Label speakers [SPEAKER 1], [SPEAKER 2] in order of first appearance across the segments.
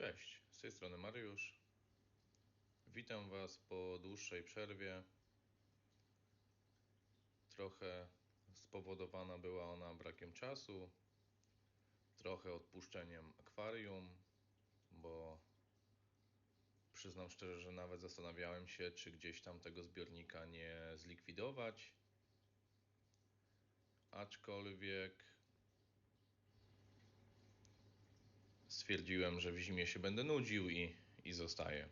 [SPEAKER 1] Cześć, z tej strony Mariusz. Witam Was po dłuższej przerwie. Trochę spowodowana była ona brakiem czasu, trochę odpuszczeniem akwarium, bo przyznam szczerze, że nawet zastanawiałem się, czy gdzieś tam tego zbiornika nie zlikwidować. Aczkolwiek stwierdziłem, że w zimie się będę nudził i, i zostaję.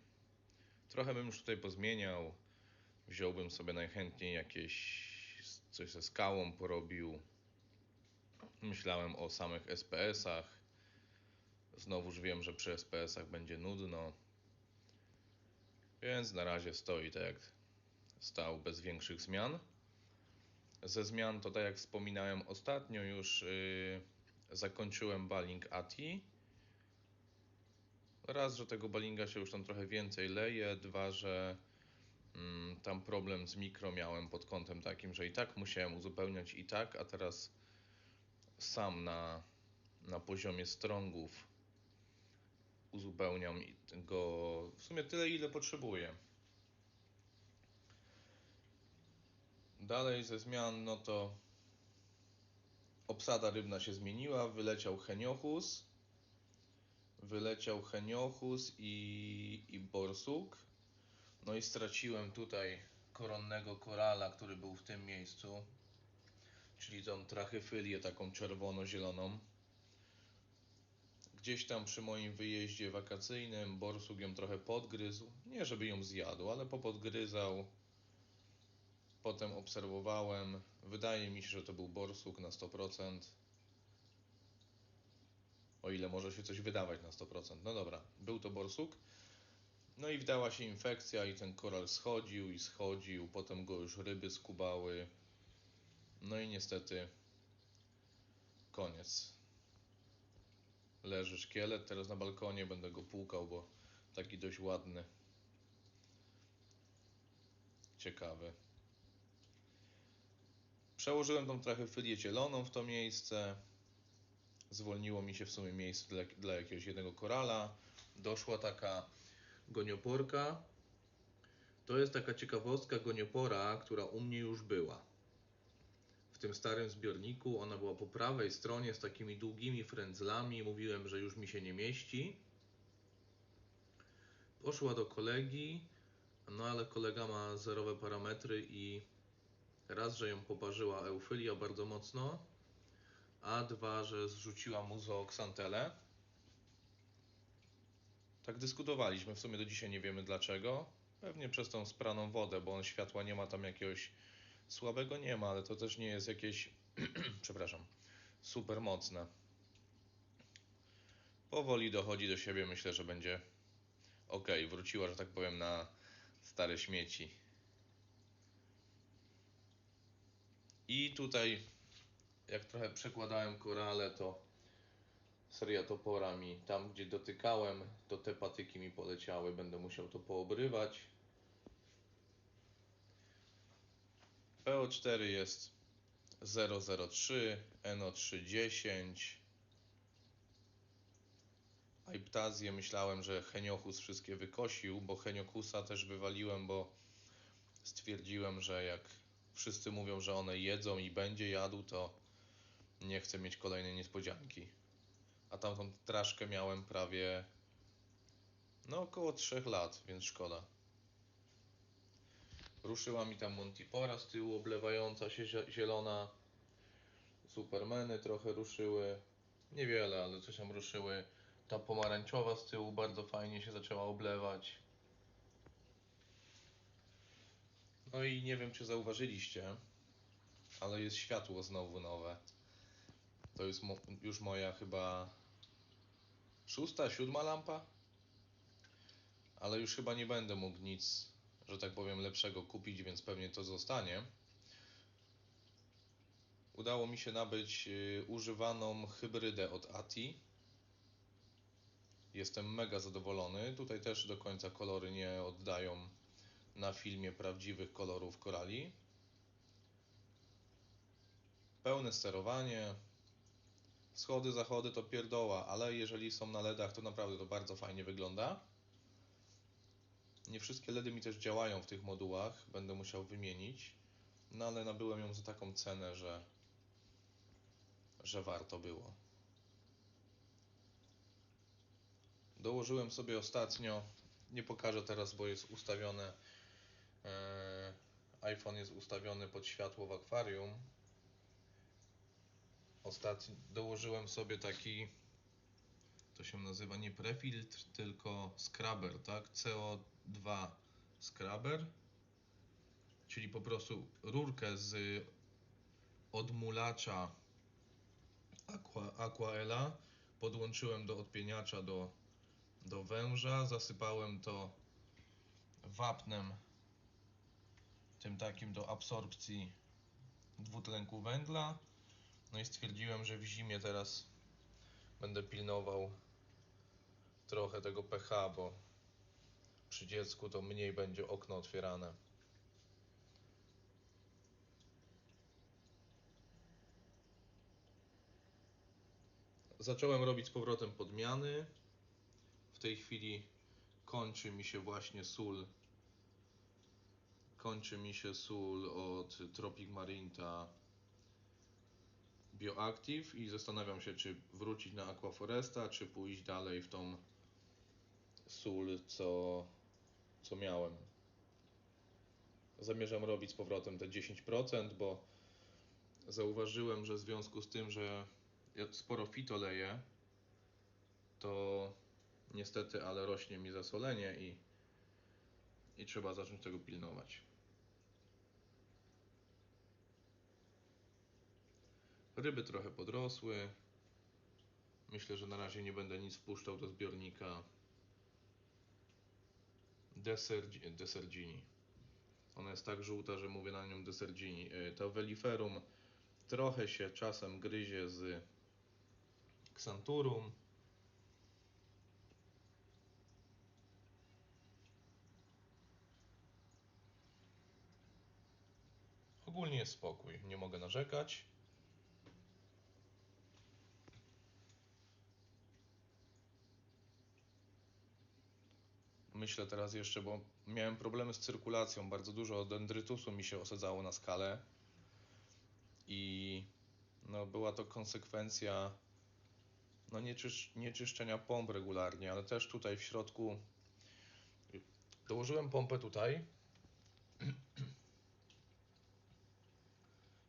[SPEAKER 1] Trochę bym już tutaj pozmieniał. Wziąłbym sobie najchętniej jakieś coś ze skałą porobił. Myślałem o samych SPS-ach. Znowuż wiem, że przy SPS-ach będzie nudno. Więc na razie stoi tak jak stał bez większych zmian. Ze zmian to tak jak wspominałem ostatnio już yy, zakończyłem baling ATI. Raz, że tego balinga się już tam trochę więcej leje, dwa, że mm, tam problem z mikro miałem pod kątem takim, że i tak musiałem uzupełniać i tak, a teraz sam na, na poziomie strongów uzupełniam go w sumie tyle, ile potrzebuję. Dalej ze zmian, no to obsada rybna się zmieniła, wyleciał Heniochus, wyleciał Heniochus i, i Borsuk. No i straciłem tutaj koronnego korala, który był w tym miejscu, czyli tą trachyfylię taką czerwono-zieloną. Gdzieś tam przy moim wyjeździe wakacyjnym Borsuk ją trochę podgryzł. Nie żeby ją zjadł, ale popodgryzał. Potem obserwowałem. Wydaje mi się, że to był borsuk na 100%. O ile może się coś wydawać na 100%. No dobra, był to borsuk. No i wdała się infekcja i ten koral schodził i schodził. Potem go już ryby skubały. No i niestety koniec. Leży szkielet. Teraz na balkonie będę go płukał, bo taki dość ładny. Ciekawy. Przełożyłem tą trachyfylię zieloną w to miejsce. Zwolniło mi się w sumie miejsce dla, dla jakiegoś jednego korala. Doszła taka gonioporka. To jest taka ciekawostka goniopora, która u mnie już była. W tym starym zbiorniku ona była po prawej stronie z takimi długimi frędzlami. Mówiłem, że już mi się nie mieści. Poszła do kolegi, no ale kolega ma zerowe parametry i raz, że ją poparzyła eufilia bardzo mocno, a dwa, że zrzuciła mu zooksantelę. Tak dyskutowaliśmy, w sumie do dzisiaj nie wiemy dlaczego. Pewnie przez tą spraną wodę, bo on światła nie ma tam jakiegoś słabego nie ma, ale to też nie jest jakieś, przepraszam, super mocne. Powoli dochodzi do siebie, myślę, że będzie ok. Wróciła, że tak powiem, na stare śmieci. I tutaj, jak trochę przekładałem korale, to seria topora mi tam, gdzie dotykałem, to te patyki mi poleciały. Będę musiał to poobrywać. PO4 jest 003, NO310. Aiptazję myślałem, że Heniochus wszystkie wykosił, bo Heniochusa też wywaliłem, bo stwierdziłem, że jak wszyscy mówią, że one jedzą i będzie jadł, to nie chcę mieć kolejnej niespodzianki. A tamtą traszkę miałem prawie no około 3 lat, więc szkoda. Ruszyła mi tam Montipora z tyłu, oblewająca się zielona. Supermeny trochę ruszyły. Niewiele, ale coś tam ruszyły. Ta pomarańczowa z tyłu bardzo fajnie się zaczęła oblewać. No i nie wiem, czy zauważyliście, ale jest światło znowu nowe. To jest mo już moja chyba szósta, siódma lampa. Ale już chyba nie będę mógł nic, że tak powiem, lepszego kupić, więc pewnie to zostanie. Udało mi się nabyć y, używaną hybrydę od ATI. Jestem mega zadowolony. Tutaj też do końca kolory nie oddają na filmie prawdziwych kolorów korali. Pełne sterowanie. Schody, zachody to pierdoła, ale jeżeli są na LEDach, to naprawdę to bardzo fajnie wygląda. Nie wszystkie LEDy mi też działają w tych modułach, będę musiał wymienić. No ale nabyłem ją za taką cenę, że, że warto było. Dołożyłem sobie ostatnio, nie pokażę teraz, bo jest ustawione, e, iPhone jest ustawiony pod światło w akwarium. Ostatnio dołożyłem sobie taki, to się nazywa nie prefiltr, tylko scrubber, tak? CO2 scrubber, czyli po prostu rurkę z odmulacza Aqua, podłączyłem do odpieniacza do, do węża, zasypałem to wapnem tym takim do absorpcji dwutlenku węgla no i stwierdziłem, że w zimie teraz będę pilnował trochę tego pH, bo przy dziecku to mniej będzie okno otwierane. Zacząłem robić z powrotem podmiany. W tej chwili kończy mi się właśnie sól. Kończy mi się sól od Tropic Marinta Bioactive i zastanawiam się, czy wrócić na Aquaforesta, czy pójść dalej w tą sól, co, co miałem. Zamierzam robić z powrotem te 10%, bo zauważyłem, że w związku z tym, że sporo fito leję, to niestety, ale rośnie mi zasolenie i, i trzeba zacząć tego pilnować. Ryby trochę podrosły. Myślę, że na razie nie będę nic wpuszczał do zbiornika. Desergini. Ona jest tak żółta, że mówię na nią Desergini. Y, To Veliferum trochę się czasem gryzie z Xanturum. Ogólnie jest spokój, nie mogę narzekać. Myślę teraz jeszcze, bo miałem problemy z cyrkulacją. Bardzo dużo dendrytusu mi się osadzało na skalę. I no, była to konsekwencja no, nieczysz, nieczyszczenia pomp regularnie, ale też tutaj w środku dołożyłem pompę tutaj.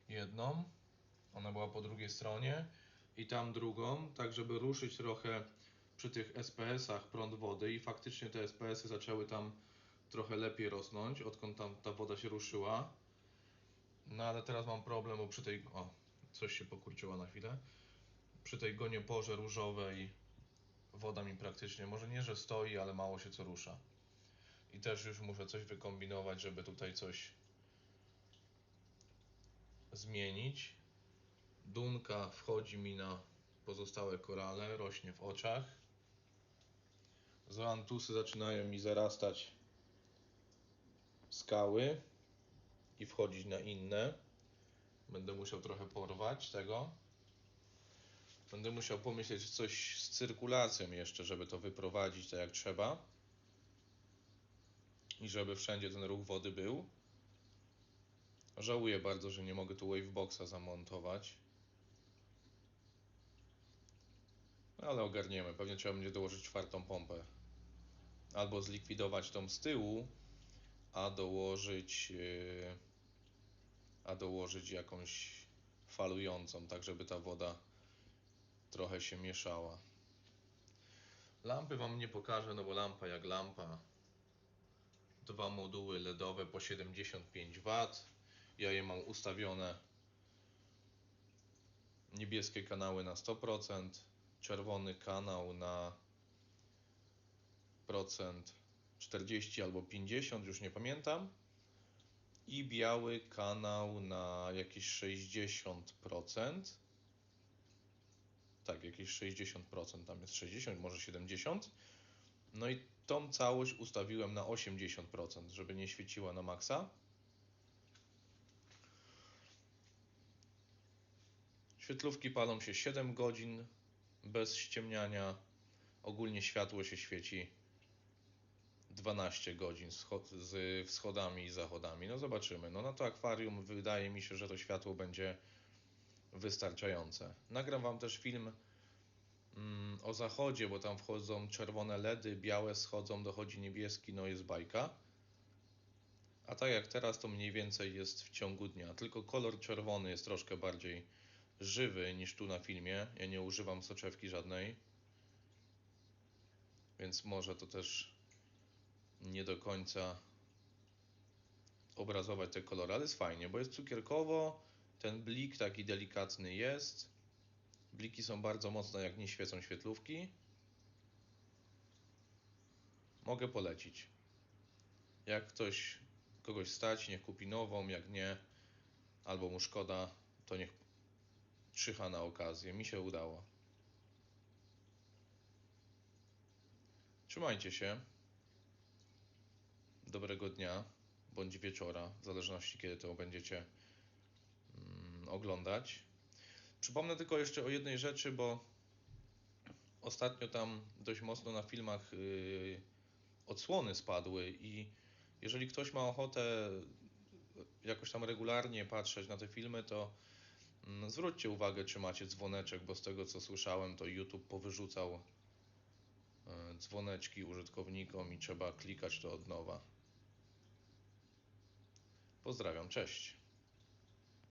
[SPEAKER 1] Jedną, ona była po drugiej stronie i tam drugą, tak żeby ruszyć trochę przy tych SPS-ach prąd wody i faktycznie te SPS-y zaczęły tam trochę lepiej rosnąć, odkąd tam ta woda się ruszyła. No ale teraz mam problem, bo przy tej... O, coś się pokurczyła na chwilę. Przy tej gonioporze różowej woda mi praktycznie, może nie, że stoi, ale mało się co rusza. I też już muszę coś wykombinować, żeby tutaj coś zmienić. Dunka wchodzi mi na pozostałe korale, rośnie w oczach. Zoantusy zaczynają mi zarastać skały i wchodzić na inne. Będę musiał trochę porwać tego. Będę musiał pomyśleć coś z cyrkulacją jeszcze, żeby to wyprowadzić tak jak trzeba. I żeby wszędzie ten ruch wody był. Żałuję bardzo, że nie mogę tu waveboxa zamontować. Ale ogarniemy. Pewnie trzeba będzie dołożyć czwartą pompę. Albo zlikwidować tą z tyłu, a dołożyć yy, a dołożyć jakąś falującą, tak żeby ta woda trochę się mieszała. Lampy Wam nie pokażę, no bo lampa jak lampa. Dwa moduły LEDowe po 75 W. Ja je mam ustawione. Niebieskie kanały na 100%, czerwony kanał na procent 40 albo 50, już nie pamiętam. I biały kanał na jakieś 60%. Tak, jakieś 60%, tam jest 60, może 70. No i tą całość ustawiłem na 80%, żeby nie świeciła na maksa. Świetlówki palą się 7 godzin bez ściemniania. Ogólnie światło się świeci 12 godzin z, cho- z wschodami i zachodami. No zobaczymy. No na to akwarium wydaje mi się, że to światło będzie wystarczające. Nagram Wam też film mm, o zachodzie, bo tam wchodzą czerwone LEDy, białe schodzą, dochodzi niebieski, no jest bajka. A tak jak teraz, to mniej więcej jest w ciągu dnia. Tylko kolor czerwony jest troszkę bardziej żywy niż tu na filmie. Ja nie używam soczewki żadnej. Więc może to też nie do końca obrazować te kolory, ale jest fajnie, bo jest cukierkowo, ten blik taki delikatny jest. Bliki są bardzo mocne, jak nie świecą świetlówki. Mogę polecić. Jak ktoś kogoś stać, niech kupi nową, jak nie, albo mu szkoda, to niech czyha na okazję. Mi się udało. Trzymajcie się. Dobrego dnia bądź wieczora, w zależności kiedy to będziecie mm, oglądać. Przypomnę tylko jeszcze o jednej rzeczy, bo ostatnio tam dość mocno na filmach yy, odsłony spadły i jeżeli ktoś ma ochotę jakoś tam regularnie patrzeć na te filmy, to mm, zwróćcie uwagę, czy macie dzwoneczek, bo z tego co słyszałem, to YouTube powyrzucał e, dzwoneczki użytkownikom i trzeba klikać to od nowa. Pozdrawiam, cześć.